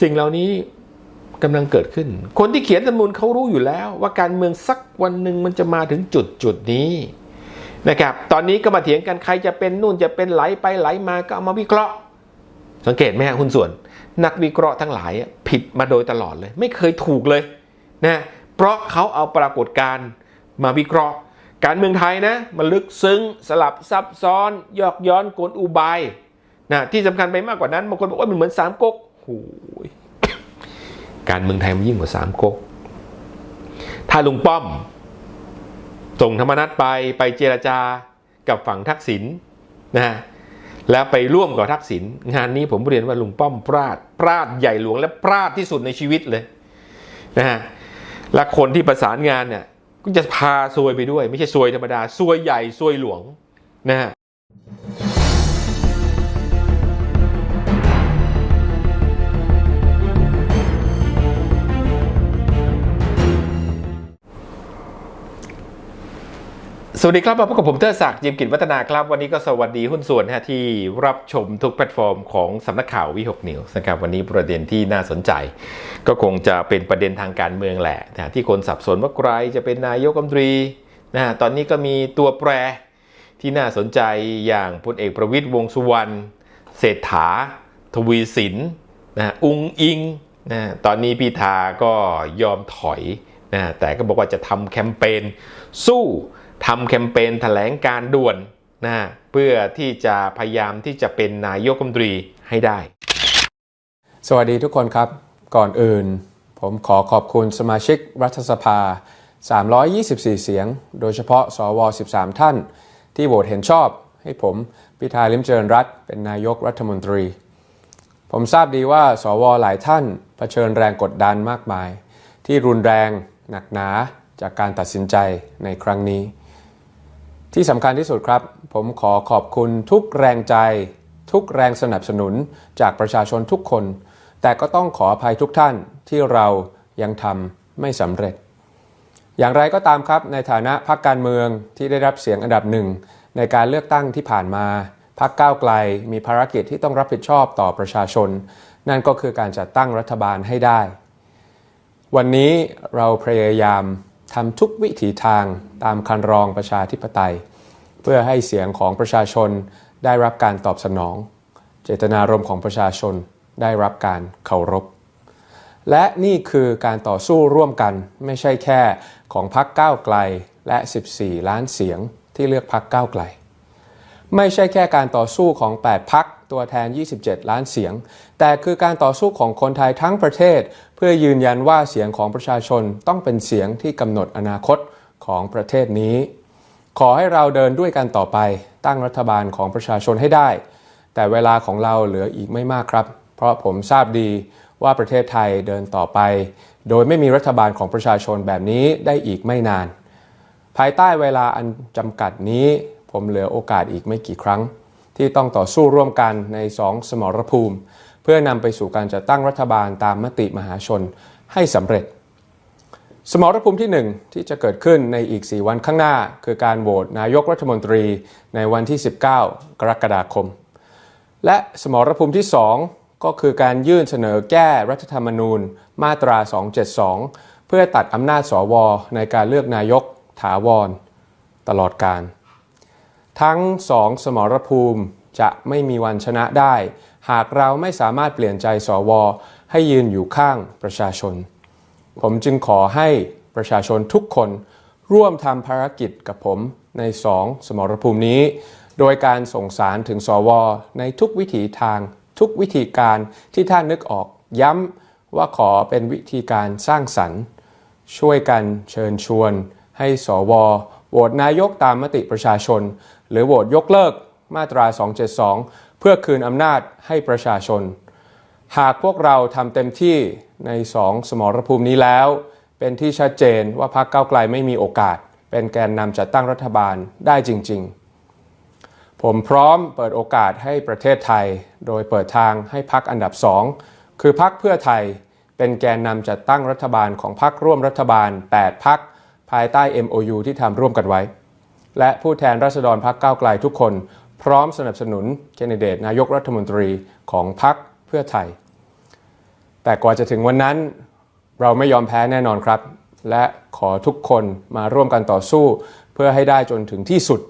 สิ่งเหล่านี้กำลังเกิดขึ้น คนที่เขียนรัฐธรรมนูญเขารู้อยู่แล้ว ว่าการเมืองสักวันหนึ่งมันจะมาถึงจุดจุดนี้นะครับ ตอนนี้ก็มาเถียงกันใครจะเป็นนู่นจะเป็นไหลไปไหลมาก็เอามาวิเคราะห์ สังเกตไหมฮะคุณส่วน นักวิเคราะห์ทั้งหลายผิดมาโดยตลอดเลย ไม่เคยถูกเลยนะเพราะเขาเอาปรากฏการณ์มาวิเคราะห์ การเมืองไทยนะมันลึกซึ้งสลับซับซ้อน ยอกย้อนกลอุบายนะที่สำคัญไปมากกว่านั้นบางคนบอกว่ามันเหมือนสามก๊ก โอ้ยการเมืองไทยมันยิ่งกว่าสามก๊กถ้าลุงป้อม ส่งธรรมนัตไปไปเจรจากับฝั่งทักษิณนะฮะแล้วไปร่วมกับทักษิณงานนี้ผมเรียนว่าลุงป้อมพลาดพลาดใหญ่หลวงและพลาดที่สุดในชีวิตเลยนะฮะและคนที่ประสานงานเนี่ยก็จะพาซวยไปด้วย ไม่ใช่ซวยธรรมดาซวยใหญ่ซวยหลวงนะฮะ สวัสดีครับมาพบกับผมเทอศักดิ์ยิมกิจวัฒนาครับ วันนี้ก็สวัสดีหุ้นส่วนนะฮะที่รับชมทุกแพลตฟอร์มของสำนักข่าววิหกนิวส์นะครับวันนี้ประเด็นที่น่าสนใจ ก็คงจะเป็นประเด็นทางการเมืองแหละนะฮะที่คนสับสนว่าใครจะเป็นนายกรัฐมนตรีนะฮะตอนนี้ก็มีตัวแปรที่น่าสนใจอย่างพลเอกประวิตยวงษ์สุวรรณเศรษฐา ทวีสินนะอุงอิงนะตอนนี้พิธาก็ยอมถอยนะฮะแต่ก็บอกว่าจะทำแคมเปญสู้ ทำแคมเปญแถลงการด่วนนะเพื่อที่จะพยายามที่จะเป็นนายกรัฐมนตรีให้ได้ สวัสดีทุกคนครับ ก่อนอื่น ผมขอขอบคุณสมาชิกรัฐสภา 324 เสียง โดยเฉพาะสว 13 ท่าน ที่โหวตเห็นชอบ ให้ผมพิธาลิมเจริญรัตเป็นนายกรัฐมนตรี ผมทราบดีว่าสวหลายท่านเผชิญแรงกดดันมากมาย ที่รุนแรงหนักหนาจากการตัดสินใจในครั้งนี้ ที่สำคัญที่สุดครับ ผมขอขอบคุณทุกแรงใจ ทุกแรงสนับสนุนจากประชาชนทุกคน แต่ก็ต้องขออภัยทุกท่านที่เรายังทำไม่สำเร็จ อย่างไรก็ตามครับในฐานะพรรคการเมืองที่ได้รับเสียงอันดับหนึ่งในการเลือกตั้งที่ผ่านมาพรรคก้าวไกลมีภารกิจที่ต้องรับผิดชอบต่อประชาชน นั่นก็คือการจัดตั้งรัฐบาลให้ได้ วันนี้เราพยายามทำทุกวิถีทางตามคันรองประชาธิปไตย พื่อให้เสียงของประชาชนได้รับการตอบสนอง เจตนารมณ์ของประชาชนได้รับการเคารพ และนี่คือการต่อสู้ร่วมกันไม่ใช่แค่ของพรรคก้าวไกลและ 14 ล้านเสียงที่เลือกพรรคก้าวไกล ไม่ใช่แค่การต่อสู้ของ 8 พักตัวแทน 27 ล้านเสียง แต่คือการต่อสู้ของคนไทยทั้งประเทศ เพื่อยืนยันว่าเสียงของประชาชนต้องเป็นเสียงที่กำหนดอนาคตของประเทศนี้ ขอให้เราเดินด้วยกันต่อไป ตั้งรัฐบาลของประชาชนให้ได้ แต่เวลาของเราเหลืออีกไม่มากครับ เพราะผมทราบดีว่าประเทศไทยเดินต่อไป โดยไม่มีรัฐบาลของประชาชนแบบนี้ได้อีกไม่นาน ภายใต้เวลาอันจำกัดนี้ ผมเหลือโอกาสอีกไม่กี่ครั้ง ที่ต้องต่อสู้ร่วมกันในสองสมรภูมิ เพื่อนำไปสู่การจัดตั้งรัฐบาลตามมติมหาชนให้สำเร็จ สมรภูมิที่ 1 ที่จะเกิดขึ้นในอีก 4 วันข้างหน้า คือการโหวตนายกรัฐมนตรีในวันที่ 19 กรกฎาคม และสมรภูมิที่ 2 ก็คือการยื่นเสนอแก้รัฐธรรมนูญมาตรา 272 เพื่อตัดอำนาจสวในการเลือกนายกถาวร ตลอดการ ทั้งสองสมรภูมิจะไม่มีวันชนะได้ หากเราไม่สามารถเปลี่ยนใจสวให้ยืนอยู่ข้างประชาชน ผมจึงขอให้ประชาชนทุกคนร่วมทำภารกิจกับผมในสองสมรภูมินี้ โดยการส่งสารถึงสว ในทุกวิถีทางทุกวิธีการที่ท่านนึกออกย้ำว่าขอเป็นวิธีการสร้างสรรค์ ช่วยกันเชิญชวน ให้สวโหวตนายกตามมติประชาชน หรือโหวตยกเลิกมาตรา 272 เพื่อคืนอำนาจให้ประชาชน หากพวกเราทำเต็มที่ในสองสมรภูมินี้แล้ว เป็นที่ชัดเจนว่าพรรคก้าวไกลไม่มีโอกาส เป็นแกนนำจัดตั้งรัฐบาลได้จริง ๆ ผมพร้อมเปิดโอกาสให้ประเทศไทย โดยเปิดทางให้พรรคอันดับสองคือพรรคเพื่อไทยเป็นแกนนำจัดตั้งรัฐบาลของพรรคร่วมรัฐบาล 8พรรคภายใต้ MOU ที่ทำร่วมกันไว้ และผู้แทนราษฎรพรรคก้าวไกลทุกคน พร้อมสนับสนุนแคนดิเดตนายกรัฐมนตรีของพรรค เพื่อไทย แต่กว่าจะถึงวันนั้นเราไม่ยอมแพ้แน่นอนครับ และขอทุกคนมาร่วมกันต่อสู้ เพื่อให้ได้จนถึงที่สุด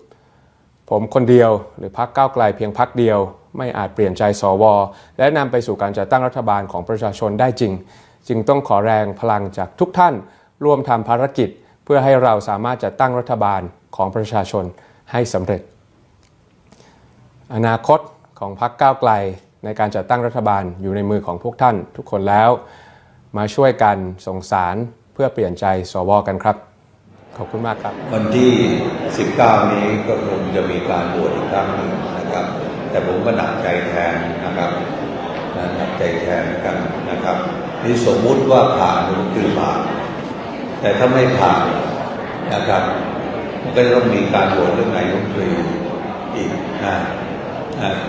ผมคนเดียวหรือพักก้าวไกลเพียงพักเดียว ไม่อาจเปลี่ยนใจสวและนำไปสู่การจัดตั้งรัฐบาลของประชาชนได้จริง จึงต้องขอแรงพลังจากทุกท่าน ร่วมทำภารกิจ เพื่อให้เราสามารถจัดตั้งรัฐบาลของประชาชนให้สำเร็จ อนาคตของพรรคก้าวไกล ในการจัดตั้งรัฐบาลอยู่ในมือของพวกท่านทุกคนแล้ว มาช่วยกันส่งสารเพื่อเปลี่ยนใจสวกันครับ ขอบคุณมากครับ วันที่ 19 นี้ก็คงจะมีการบวชอีกครั้งหนึ่งนะครับ แต่ผมก็หนักใจแทนนะครับหนักใจแทนกันนะครับนี่สมมุติว่าผ่านมันคือผ่านแต่ถ้าไม่ผ่านนะครับ มันก็จะต้องมีการโหวตเรื่องนายกรัฐมนตรีอีกนะ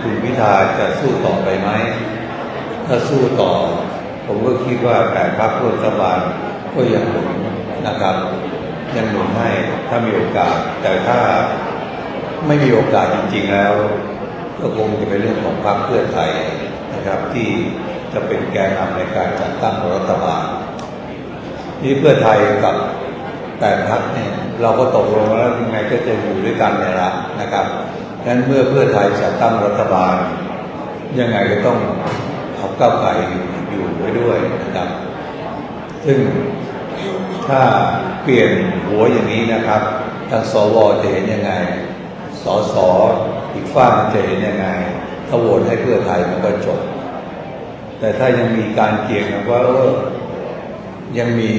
คุณพิธาจะสู้ต่อไปไหม ถ้าสู้ต่อ ผมก็คิดว่าแปดพรรครัฐบาลก็ยังหนุนนะครับ ยังหนุนให้ถ้ามีโอกาส แต่ถ้าไม่มีโอกาสจริง ๆ แล้ว ก็คงจะเป็นเรื่องของพรรคเพื่อไทยนะครับ ที่จะเป็นแกนนำในการจัดตั้งรัฐบาลนี่เพื่อไทยกับแปดพักเนี่ยเราก็ตกลงแล้วยังไงก็จะอยู่ด้วยกันเนี่ยละนะครับ งั้นเมื่อเพื่อไทยจัดตั้งรัฐบาล ยังไงก็ต้องเอาก้าวไกลอยู่ไว้ด้วยนะครับ ซึ่งถ้าเปลี่ยนหัวอย่างนี้นะครับทางสวจะเห็นยังไง สสอีกฝ้ากจะเห็นยังไง ถ้าโหวตให้เพื่อไทยมันก็จบ แต่ถ้ายังมีการเกี่ยงกันว่าเออยังมี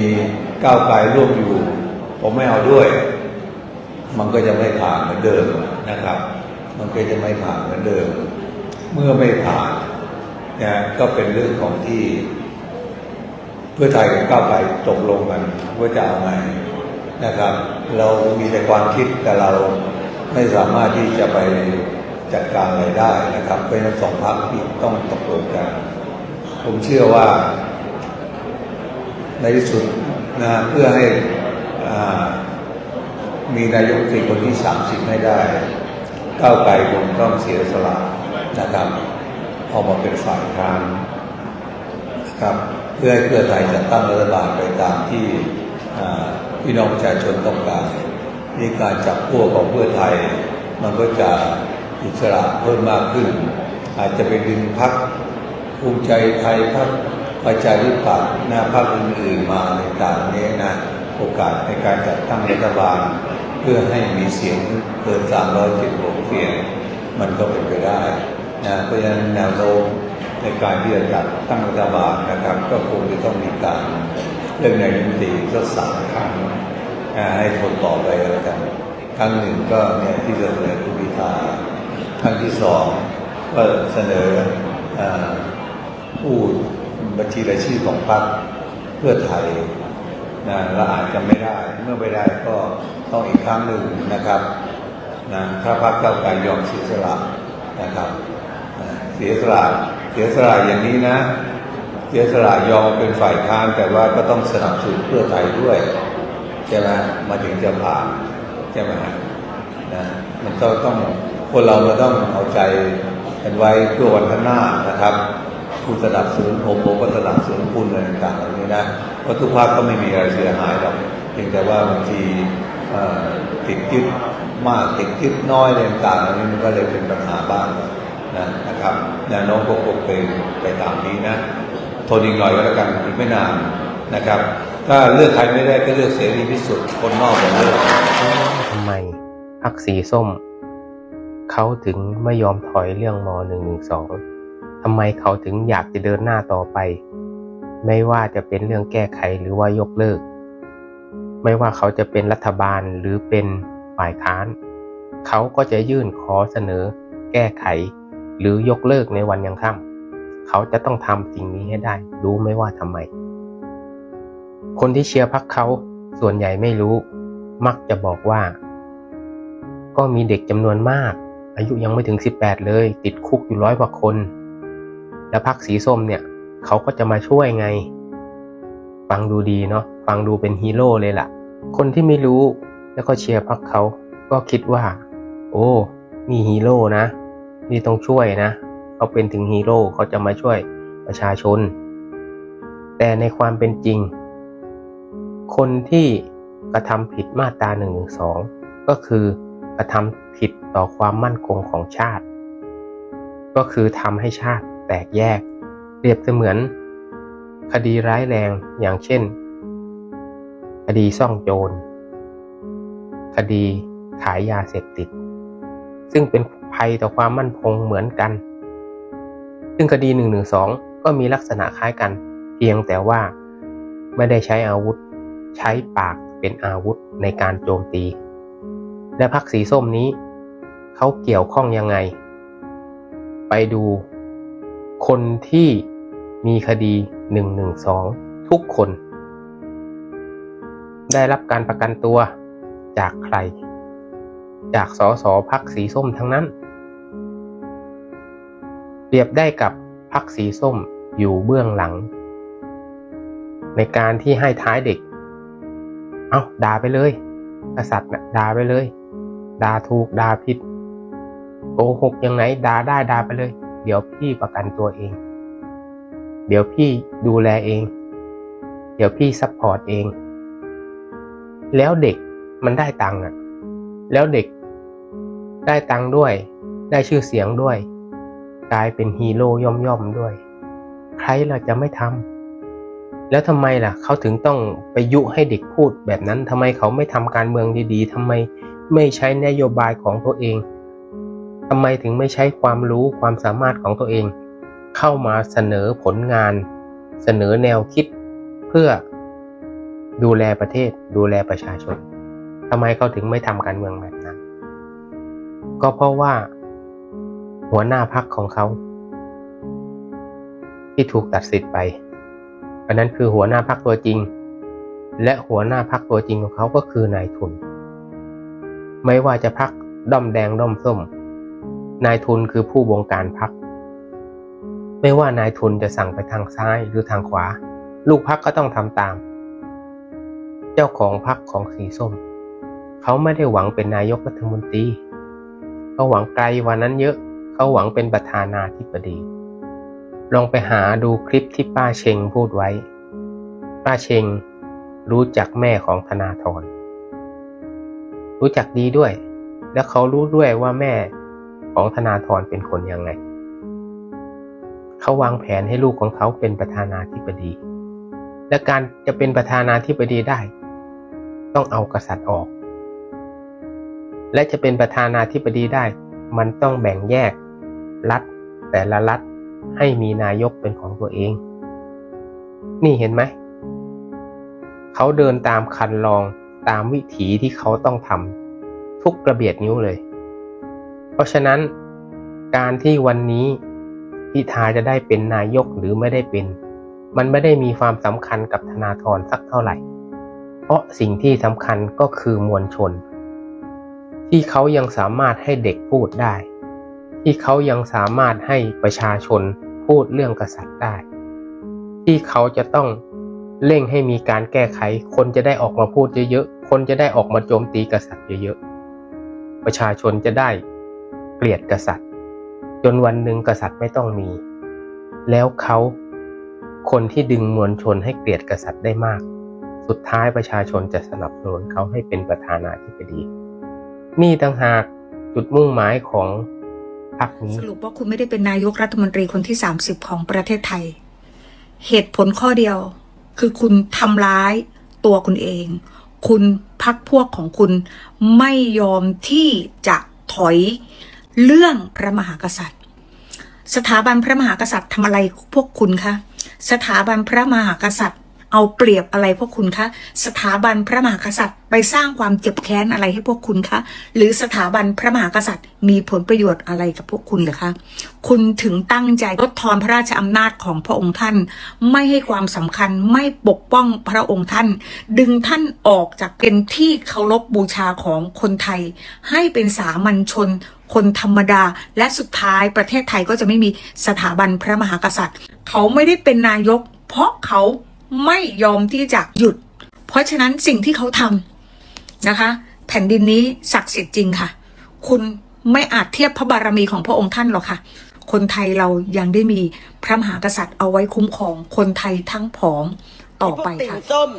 ก้าวไกลร่วมอยู่ ผมไม่เอาด้วย มันก็จะไม่ผ่านเหมือนเดิมนะครับ มันก็จะไม่ผ่านเหมือนเดิม เมื่อไม่ผ่านนะก็เป็นเรื่องของที่ เพื่อไทยกับก้าวไกลตกลงกันว่าจะเอาไงนะครับ เรามีแต่ความคิดแต่เราไม่สามารถที่จะไปจัดการอะไรได้นะครับ เพราะฉะนั้นสองพรรคที่ต้องตกลงกัน ผมเชื่อว่า ในที่สุดนะเพื่อให้มีนายกรัฐมนตรีคนที่ 30 ให้ได้ ก้าวไกลคงต้องเสียสละนะครับออกมาเป็นฝ่ายค้านนะครับ เพื่อให้เพื่อไทยจะตั้งรัฐบาลไปตามที่พี่น้องประชาชนต้องการมีการจับพวกของเพื่อไทย มันก็จะอิสระเพิ่มมากขึ้น อาจจะเป็นดึงพักภูมิใจไทยพรรคประชาธิปัตย์นะพรรคอื่นๆมาในต่างนี้นะโอกาสในการจัดตั้งรัฐบาล เพื่อให้มีเสียงเกิน376เสียง มันก็เป็นไปได้นะเพราะฉะนั้นแนวโน้มในการที่จะจัดตั้งรัฐบาลนะครับ ก็คงจะต้องมีการเรื่องในยกรัฐมนตรีสักสามครั้งให้ทนต่อไปแล้วกันครั้งหนึ่งก็เนี่ยที่เสนอคุณพิธาครั้งที่สองก็เสนอเอ่อผู้บัญชีรายชื่อของพรรคเพื่อไทย นะเราอาจจะไม่ได้ เมื่อไม่ได้ก็ต้องอีกครั้งหนึ่งนะครับนะถ้าพรรคเก้าวไกลยอมเสียสละนะครับเสียสละเสียสละอย่างนี้นะ เสียสละยอมเป็นฝ่ายค้านแต่ว่าก็ต้องสนับสนุนเพื่อไทยด้วยใช่ไหมมาถึงจะผ่านใช่ไหมฮะนะมันต้องต้องคนเรามันต้องเอาใจกันไว้เพื่อวันข้างหน้านะครับ คุณสนับสนุนผมผมก็สนับสนุนคุณอะไรต่างๆเหล่านี้นะเพราะทุกภาคก็ไม่มีอะไรเสียหายหรอกเพียงแต่ว่าบางทีติดยึดมากติดยึดน้อยอะไรต่างๆเหล่านี้มันก็เลยเป็นปัญหาบ้างนะนะครับแนวโน้มก็คงเป็นไปตามนี้นะทนอีกหน่อยก็แล้วกันอีกไม่นานนะครับ ถ้าเลือกใครไม่ได้ก็เลือกเสรีพิสุทธิ์คนนอกผมเลือกทำไมพรรคสีส้ม เขาถึงไม่ยอมถอยเรื่องม .112 ทำไมเขาถึงอยากจะเดินหน้าต่อไป ไม่ว่าจะเป็นเรื่องแก้ไขหรือว่ายกเลิก ไม่ว่าเขาจะเป็นรัฐบาลหรือเป็นฝ่ายค้าน เขาก็จะยื่นขอเสนอ แก้ไข หรือยกเลิกในวันยังค่ำเขาจะต้องทำสิ่งนี้ให้ได้ รู้ไหมว่าทำไม คนที่เชียร์พรรคเขาส่วนใหญ่ไม่รู้ มักจะบอกว่า ก็มีเด็กจำนวนมาก อายุยังไม่ถึง 18 เลย ติดคุกอยู่ร้อยกว่าคน แล้วพักสีส้มเนี่ยเขาก็จะมาช่วยไง ฟังดูดีเนาะฟังดูเป็นฮีโร่เลยล่ะ คนที่ไม่รู้แล้วก็เชียร์พักเขาก็คิดว่า โอ้มีฮีโร่นะนี่ต้องช่วยนะเขาเป็นถึงฮีโร่เขาจะมาช่วยประชาชน แต่ในความเป็นจริง คนที่กระทำผิดมาตรา1นึก็คือกระทำผิดต่อความมั่นคงของชาติ ก็คือทำให้ชาติ แตกแยก เปรียบเสมือน คดีร้ายแรงอย่างเช่น คดีซ่องโจร คดีขายยาเสพติด ซึ่งเป็นภัยต่อความมั่นคงเหมือนกัน ซึ่งคดี1นึก็มีลักษณะคล้ายกัน เพียงแต่ว่าไม่ได้ใช้อาวุธ ใช้ปากเป็นอาวุธในการโจมตี และพักสีส้มนี้ เขาเกี่ยวข้องยังไง ไปดู คนที่มีคดี 112 ทุกคน ได้รับการประกันตัวจากใคร จากสสพักสีส้มทั้งนั้น เปรียบได้กับพักสีส้มอยู่เบื้องหลัง ในการที่ให้ท้ายเด็ก เอาด่าไปเลย กษัตริย์นะด่าไปเลย ด่าถูกด่าผิดโกหกยังไงด่าได้ด่าไปเลย เดี๋ยวพี่ประกันตัวเอง เดี๋ยวพี่ดูแลเอง เดี๋ยวพี่ซัพพอร์ตเอง แล้วเด็กมันได้ตังค์อะ แล้วเด็กได้ตังค์ด้วย ได้ชื่อเสียงด้วย กลายเป็นฮีโร่ย่อมย่อมๆด้วย ใครล่ะจะไม่ทำ แล้วทำไมล่ะ เขาถึงต้องไปยุให้เด็กพูดแบบนั้นทำไมเขาไม่ทำการเมืองดีๆทำไมไม่ใช้นโยบายของตัวเอง ทำไมถึงไม่ใช้ความรู้ความสามารถของตัวเอง เข้ามาเสนอผลงาน เสนอแนวคิดเพื่อดูแลประเทศ ดูแลประชาชนทำไมเขาถึงไม่ทำการเมืองแบบนั้น ก็เพราะว่าหัวหน้าพักของเขา ที่ถูกตัดสิทธิ์ไปอันนั้นคือหัวหน้าพักตัวจริง และหัวหน้าพักตัวจริงของเขาก็คือนายทุน ไม่ว่าจะพักด้อมแดงด้อมส้ม นายทุนคือผู้บงการพัก ไม่ว่านายทุนจะสั่งไปทางซ้ายหรือทางขวา ลูกพักก็ต้องทำตาม เจ้าของพักของสีส้ม เขาไม่ได้หวังเป็นนายกรัฐมนตรี เขาหวังไกลว่านั้นเยอะ เขาหวังเป็นประธานาธิบดี ลองไปหาดูคลิปที่ป้าเชงพูดไว้ ป้าเชงรู้จักแม่ของธนาธรรู้จักดีด้วย และเขารู้ด้วยว่าแม่ ของธนาธรเป็นคนยังไง เขาวางแผนให้ลูกของเขาเป็นประธานาธิบดี และการจะเป็นประธานาธิบดีได้ ต้องเอากษัตริย์ออก และจะเป็นประธานาธิบดีได้ มันต้องแบ่งแยกรัฐแต่ละรัฐให้มีนายกเป็นของตัวเอง นี่เห็นไหม เขาเดินตามคันลองตามวิถีที่เขาต้องทำทุกกระเบียดนิ้วเลย ราะฉะนั้นการที่วันนี้พิธาจะได้เป็นนายกหรือไม่ได้เป็น มันไม่ได้มีความสำคัญกับธนาธรสักเท่าไหร่ เพราะสิ่งที่สำคัญก็คือมวลชน ที่เขายังสามารถให้เด็กพูดได้ ที่เขายังสามารถให้ประชาชนพูดเรื่องกษัตริย์ได้ ที่เขาจะต้องเร่งให้มีการแก้ไข คนจะได้ออกมาพูดเยอะๆ คนจะได้ออกมาโจมตีกษัตริย์เยอะๆ ประชาชนจะได้ เกลียดกษัตริย์ จนวันหนึ่งกษัตริย์ไม่ต้องมี แล้วเขาคนที่ดึงมวลชนให้เกลียดกษัตริย์ได้มาก สุดท้ายประชาชนจะสนับสนุนเขาให้เป็นประธานาธิบดี นี่ต่างหากจุดมุ่งหมายของพรรคนี้สรุปว่าคุณไม่ได้เป็นนายกรัฐมนตรีคนที่ 30 ของประเทศไทย เหตุผลข้อเดียว คือคุณทำร้ายตัวคุณเอง คุณพักพวกของคุณไม่ยอมที่จะถอย เรื่องพระมหากษัตริย์ สถาบันพระมหากษัตริย์ทำอะไรพวกคุณคะสถาบันพระมหากษัตริย์ เอาเปรียบอะไรพวกคุณคะสถาบันพระมหากษัตริย์ ไปสร้างความเจ็บแค้นอะไรให้พวกคุณคะหรือสถาบันพระมหากษัตริย์ มีผลประโยชน์อะไรกับพวกคุณหรือคะคุณถึงตั้งใจลดทอนพระราชอำนาจของพระองค์ท่าน ไม่ให้ความสำคัญไม่ปกป้องพระองค์ท่าน ดึงท่านออกจากเป็นที่เคารพบูชาของคนไทย ให้เป็นสามัญชน คนธรรมดา และสุดท้ายประเทศไทยก็จะไม่มีสถาบันพระมหากษัตริย์ เขาไม่ได้เป็นนายก เพราะเขาไม่ยอมที่จะหยุด เพราะฉะนั้นสิ่งที่เขาทำนะคะ แผ่นดินนี้ศักดิ์สิทธิ์จริงค่ะ คุณไม่อาจเทียบพระบารมีของพระองค์ท่านหรอกค่ะ คนไทยเรายังได้มีพระมหากษัตริย์เอาไว้คุ้มครองคนไทยทั้งผองต่อไปพวกติ่งค่ะส้ม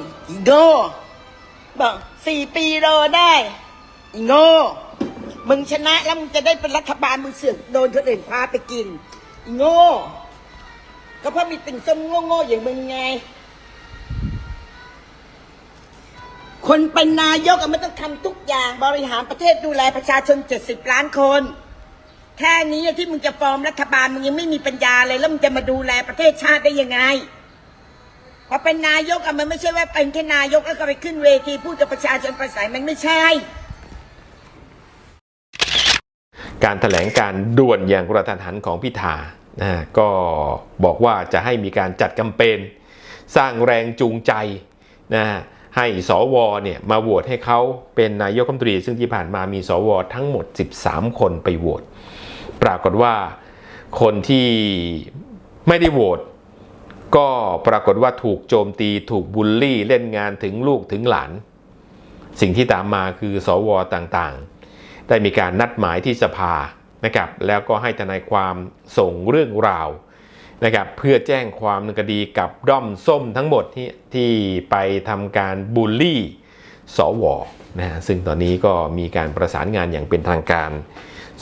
โง่บอกสี่ปีรอได้โง่ มึงชนะแล้วมึงจะได้เป็นรัฐบาลมึงเสือกโดนคนอื่นคว้าไปกินอีโง่ ก็เพราะมีติ่งส้มโง่ๆอย่างมึงไง คนเป็นนายกมันต้องทำทุกอย่างบริหารประเทศดูแลประชาชนเจ็ดสิบล้านคน แค่นี้ที่มึงจะฟอร์มรัฐบาลมึงยังไม่มีปัญญาเลย แล้วมึงจะมาดูแลประเทศชาติได้ยังไงพอเป็นนายกอะมันไม่ใช่ว่าเป็นแค่นายกแล้วก็ไปขึ้นเวทีพูดกับประชาชนประสัยมันไม่ใช่ การถแถลงการด่วนอย่างกระทันหันของพิธานะก็บอกว่าจะให้มีการจัดแคมเปญสร้างแรงจูงใจนะให้สวเนี่ยมาโหวตให้เขาเป็นนายกรัฐมนตรี ซึ่งที่ผ่านมามีสวทั้งหมด 13 คนไปโหวตปรากฏว่าคนที่ไม่ได้โหวตก็ปรากฏว่าถูกโจมตีถูกบูลลี่เล่นงานถึงลูกถึงหลาน สิ่งที่ตามมาคือสวต่างๆ ได้มีการนัดหมายที่สภานะครับแล้วก็ให้ทนายความส่งเรื่องราวนะครับเพื่อแจ้งความดำเนินคดีกับด้อมส้มทั้งหมดที่ที่ไปทำการบูลลี่สวนะฮะซึ่งตอนนี้ก็มีการประสานงานอย่างเป็นทางการ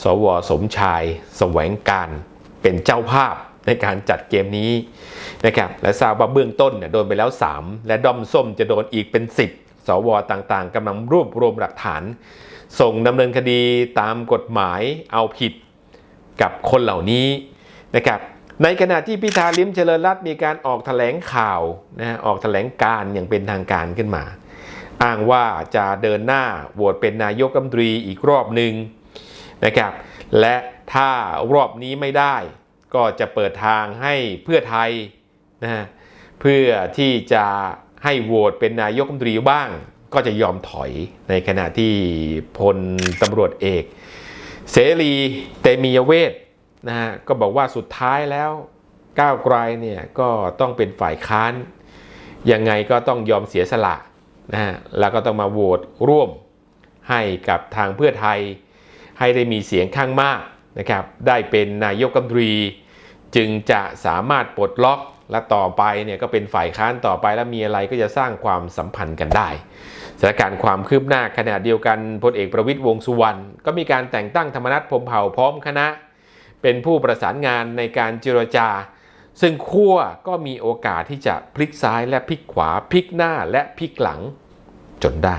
สวสมชายแสวงการเป็นเจ้าภาพในการจัดเกมนี้นะครับและทราบว่าเบื้องต้นเนี่ยโดนไปแล้ว 3 และด้อมส้มจะโดนอีกเป็น 10 สวต่างๆกำลังรวบรวมหลักฐาน ส่งดำเนินคดีตามกฎหมายเอาผิดกับคนเหล่านี้นะครับในขณะที่พิธาลิมเจริญรัตน์มีการออกแถลงข่าวนะออกแถลงการอย่างเป็นทางการขึ้นมา อ้างว่าจะเดินหน้าโหวตเป็นนายกรัฐมนตรีอีกรอบหนึ่งนะครับและถ้ารอบนี้ไม่ได้ ก็จะเปิดทางให้เพื่อไทยนะฮะเพื่อที่จะให้โหวตเป็นนายกรัฐมนตรีบ้าง ก็จะยอมถอยในขณะที่พลตำรวจเอก เสรีเตมียเวทนะฮะก็บอกว่าสุดท้ายแล้วก้าวไกลเนี่ยก็ต้องเป็นฝ่ายค้าน ยังไงก็ต้องยอมเสียสละนะฮะแล้วก็ต้องมาโหวตร่วมให้กับทางเพื่อไทย ให้ได้มีเสียงข้างมากนะครับได้เป็นนายกรัฐมนตรี จึงจะสามารถปลดล็อกและต่อไปเนี่ยก็เป็นฝ่ายค้านต่อไปแล้วมีอะไรก็จะสร้างความสัมพันธ์กันได้ สถานการณ์ความคืบหน้าขณะเดียวกันพลเอกประวิตยวงสุวรรณก็มีการแต่งตั้งธรรมนัฐพรมเผ่าพร้อมคณะ เป็นผู้ประสานงานในการเจรจา ซึ่งขั้วก็มีโอกาสที่จะพลิกซ้ายและพลิกขวาพลิกหน้าและพลิกหลังจนได้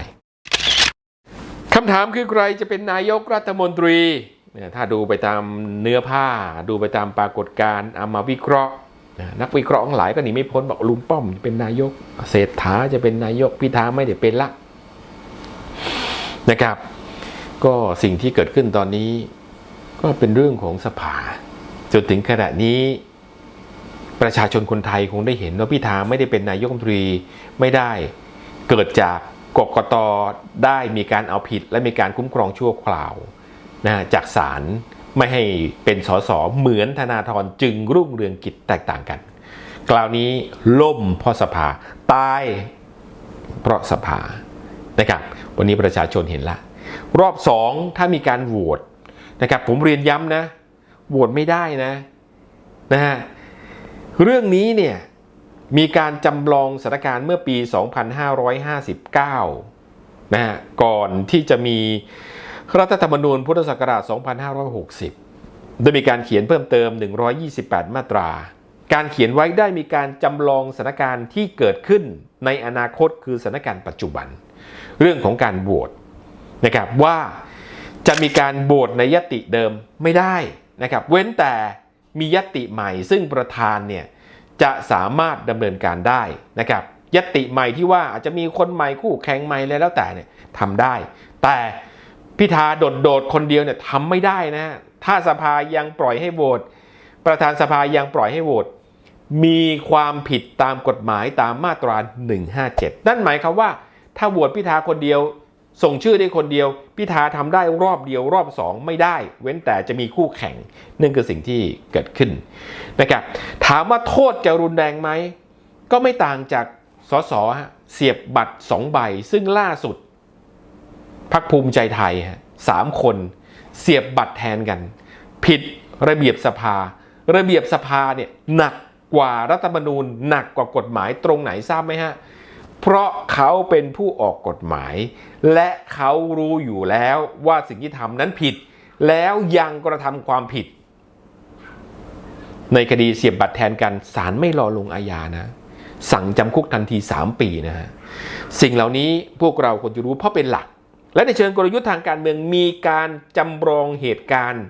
คำถามคือใครจะเป็นนายกรัฐมนตรีเนี่ยถ้าดูไปตามเนื้อผ้า ดูไปตามปรากฏการณ์เอามาวิเคราะห์นักวิเคราะห์หลายก็หนีไม่พ้นบอกลุงป้อมเป็นนายกเศรษฐาจะเป็นนายกพิธาไม่ได้เป็นละ นะครับ ก็สิ่งที่เกิดขึ้นตอนนี้ ก็เป็นเรื่องของสภาจนถึงขณะนี้ ประชาชนคนไทยคงได้เห็นว่าพิธาไม่ได้เป็นนายกรัฐมนตรีไม่ได้เกิดจากกกตได้มีการเอาผิด และมีการคุ้มครองชั่วคราวนะจากศาลไม่ให้เป็นสสเหมือนธนาธรจึงรุ่งเรืองกิจแตกต่างกันกล่าวนี้ล่มเพราะสภาตายเพราะสภานะครับวันนี้ประชาชนเห็นละ รอบสองถ้ามีการโหวตนะครับผมเรียนย้ำนะโหวตไม่ได้นะนะฮะเรื่องนี้เนี่ยมีการจำลองสถานการณ์เมื่อปี 2559 นะฮะก่อนที่จะมีรัฐธรรมนูญพุทธศักราช 2560 โดยมีการเขียนเพิ่มเติม 128 มาตรา การเขียนไว้ได้มีการจำลองสถานการณ์ที่เกิดขึ้นในอนาคตคือสถานการณ์ปัจจุบัน เรื่องของการโหวตนะครับว่าจะมีการโหวตในยติเดิมไม่ได้นะครับเว้นแต่มียติใหม่ ซึ่งประธานเนี่ยจะสามารถดำเนินการได้นะครับยติใหม่ที่ว่าอาจจะมีคนใหม่คู่แข่งใหม่แล้วแต่เนี่ยทำได้ แต่พิธาโดดๆคนเดียวเนี่ยทำไม่ได้นะถ้าสภายังปล่อยให้โหวตประธานสภายังปล่อยให้โหวตมีความผิดตามกฎหมายตามมาตรา 157 นั่นหมายความว่า ถ้าโหวตพิธาคนเดียว ส่งชื่อได้คนเดียว พิธาทำได้รอบเดียวรอบสองไม่ได้ เว้นแต่จะมีคู่แข่งนั่นคือสิ่งที่เกิดขึ้นนะครับถามว่าโทษจะรุนแรงไหม ก็ไม่ต่างจากสสฮะเสียบบัตรสองใบ ซึ่งล่าสุดพักภูมิใจไทยฮะสามคนเสียบบัตรแทนกัน ผิดระเบียบสภา ระเบียบสภาเนี่ยหนักกว่ารัฐธรรมนูญหนักกว่ากฎหมายตรงไหนทราบไหมฮะ เพราะเขาเป็นผู้ออกกฎหมาย และเขารู้อยู่แล้วว่าสิ่งที่ทำนั้นผิด แล้วยังกระทำความผิด ในคดีเสียบบัตรแทนกันศาลไม่รอลงอาญานะ สั่งจำคุกทันที 3 ปีนะฮะสิ่งเหล่านี้พวกเราควรจะรู้เพราะเป็นหลัก และในเชิงกลยุทธ์ทางการเมืองมีการจำลองเหตุการณ์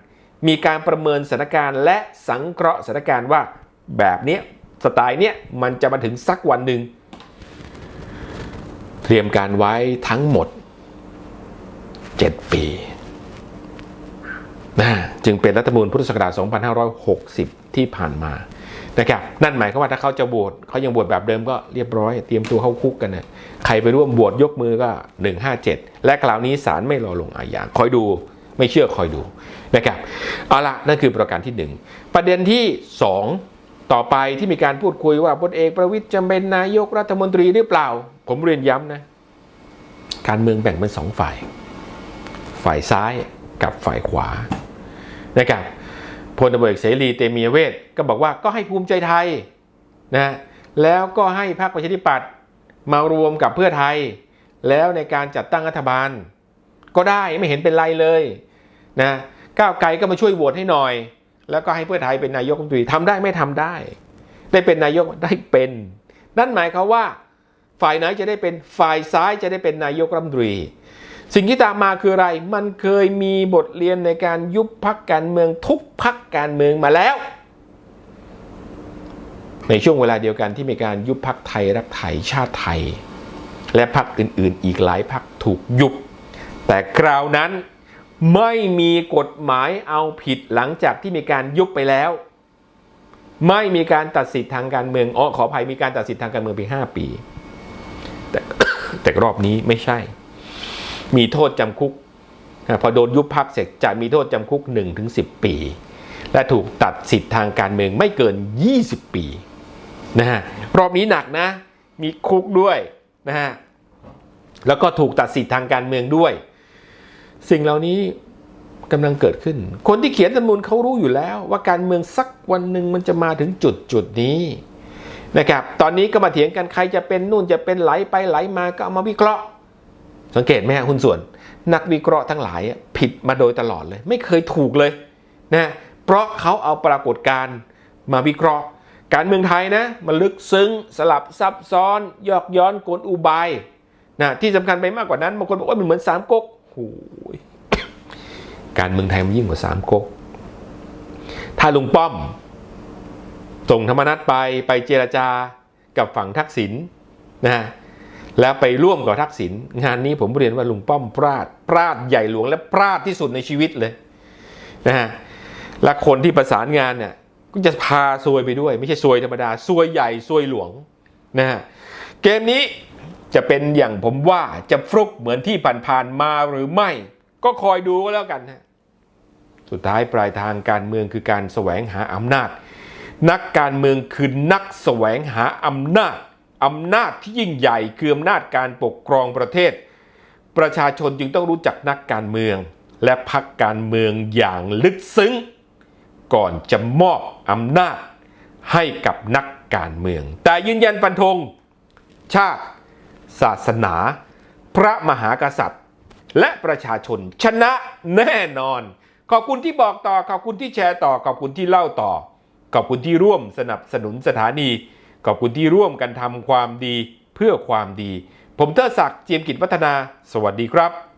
มีการประเมินสถานการณ์ และสังเคราะห์สถานการณ์ว่าแบบเนี้ยสไตล์เนี้ยมันจะมาถึงสักวันหนึ่ง รียมการไว้ทั้งหมด 7 ปีนะจึงเป็นรัฐมนูญพุทธศักราช 2560 ที่ผ่านมานะครับนั่นหมายความว่าถ้าเขาจะบวชเขายังบวชแบบเดิมก็เรียบร้อย เตรียมตัวเข้าคุกกันนะใครไปร่วมบวชยกมือก็ 157 และคราวนี้ศาลไม่รอลงอาญาคอยดูไม่เชื่อคอยดูนะครับเอาละนั่นคือประการที่ 1 ประเด็นที่ 2 ต่อไปที่มีการพูดคุยว่าพลเอกประวิตยจะเป็นนายกรัฐมนตรีหรือเปล่า ผมเรียนย้ำนะ การเมืองแบ่งเป็นสองฝ่าย ฝ่ายซ้ายกับฝ่ายขวานะครับพลตำรวจเอกเสรีเตมีเวทก็บอกว่าก็ให้ภูมิใจไทยนะแล้วก็ให้พรรคประชาธิปัตย์มารวมกับเพื่อไทย แล้วในการจัดตั้งรัฐบาล ก็ได้ไม่เห็นเป็นไรเลยนะก้าวไกลก็มาช่วยโหวตให้หน่อย แล้วก็ให้เพื่อไทยเป็นนายกรัฐมนตรีทำได้ไม่ทำได้ ได้เป็นนายกได้เป็น นั่นหมายความว่า ฝ่ายไหนจะได้เป็นฝ่ายซ้ายจะได้เป็นนายกรัฐมนตรี สิ่งที่ตามมาคืออะไร มันเคยมีบทเรียนในการยุบพักการเมืองทุกพักการเมืองมาแล้ว ในช่วงเวลาเดียวกันที่มีการยุบพักไทยรักไทยชาติไทย และพักอื่นๆ อีกหลายพักถูกยุบ แต่คราวนั้นไม่มีกฎหมายเอาผิดหลังจากที่มีการยุบไปแล้ว ไม่มีการตัดสิทธิทางการเมืองอ๋อขออภัยมีการตัดสิทธิทางการเมืองเพียงห้าปี แต่แต่รอบนี้ไม่ใช่ มีโทษจำคุกนะพอโดนยุบพักเสร็จจะมีโทษจำคุก 1-10 ปี และถูกตัดสิทธิ์ทางการเมืองไม่เกิน 20 ปีนะฮะรอบนี้หนักนะ มีคุกด้วยนะฮะแล้วก็ถูกตัดสิทธิ์ทางการเมืองด้วย สิ่งเหล่านี้กำลังเกิดขึ้น คนที่เขียนรัฐธรรมนูญเขารู้อยู่แล้ว ว่าการเมืองสักวันหนึ่งมันจะมาถึงจุดจุดนี้ นะครับ ตอนนี้ก็มาเถียงกันใครจะเป็นนู่นจะเป็นไหลไปไหลมาก็เอามาวิเคราะห์ สังเกตไหมฮะคุณส่วน นักวิเคราะห์ทั้งหลายผิดมาโดยตลอดเลย ไม่เคยถูกเลยนะเพราะเขาเอาปรากฏการณ์มาวิเคราะห์ การเมืองไทยนะมันลึกซึ้งสลับซับซ้อน ยอกย้อนกลอุบายนะที่สำคัญไปมากกว่านั้นบางคนบอกว่ามันเหมือนสามก๊กโอ้ยการเมืองไทยมันยิ่งกว่าสามก๊กถ้าลุงป้อม ส่งธรรมนัตไปไปเจรจากับฝั่งทักษิณนะฮะแล้วไปร่วมกับทักษิณงานนี้ผมเรียนว่าลุงป้อมพลาดพลาดใหญ่หลวงและพลาดที่สุดในชีวิตเลยนะฮะและคนที่ประสานงานเนี่ยก็จะพาซวยไปด้วย ไม่ใช่ซวยธรรมดาซวยใหญ่ซวยหลวงนะฮะเกมนี้จะเป็นอย่างผมว่าจะฟลุกเหมือนที่ผ่านๆมาหรือไม่ ก็คอยดูก็แล้วกันนะสุดท้ายปลายทางการเมืองคือการแสวงหาอำนาจ นักการเมืองคือนักแสวงหาอำนาจอำนาจที่ยิ่งใหญ่คืออำนาจการปกครองประเทศ ประชาชนจึงต้องรู้จักนักการเมือง และพักการเมืองอย่างลึกซึ้ง ก่อนจะมอบอำนาจให้กับนักการเมือง แต่ยืนยันฟันธง ชาติ ศาสนา พระมหากษัตริย์ และประชาชนชนะแน่นอน ขอบคุณที่บอกต่อขอบคุณที่แชร์ต่อขอบคุณที่เล่าต่อ ขอบคุณที่ร่วมสนับสนุนสถานี ขอบคุณที่ร่วมกันทำความดีเพื่อความดี ผมเทอศักดิ์เจียมกิจวัฒนา สวัสดีครับ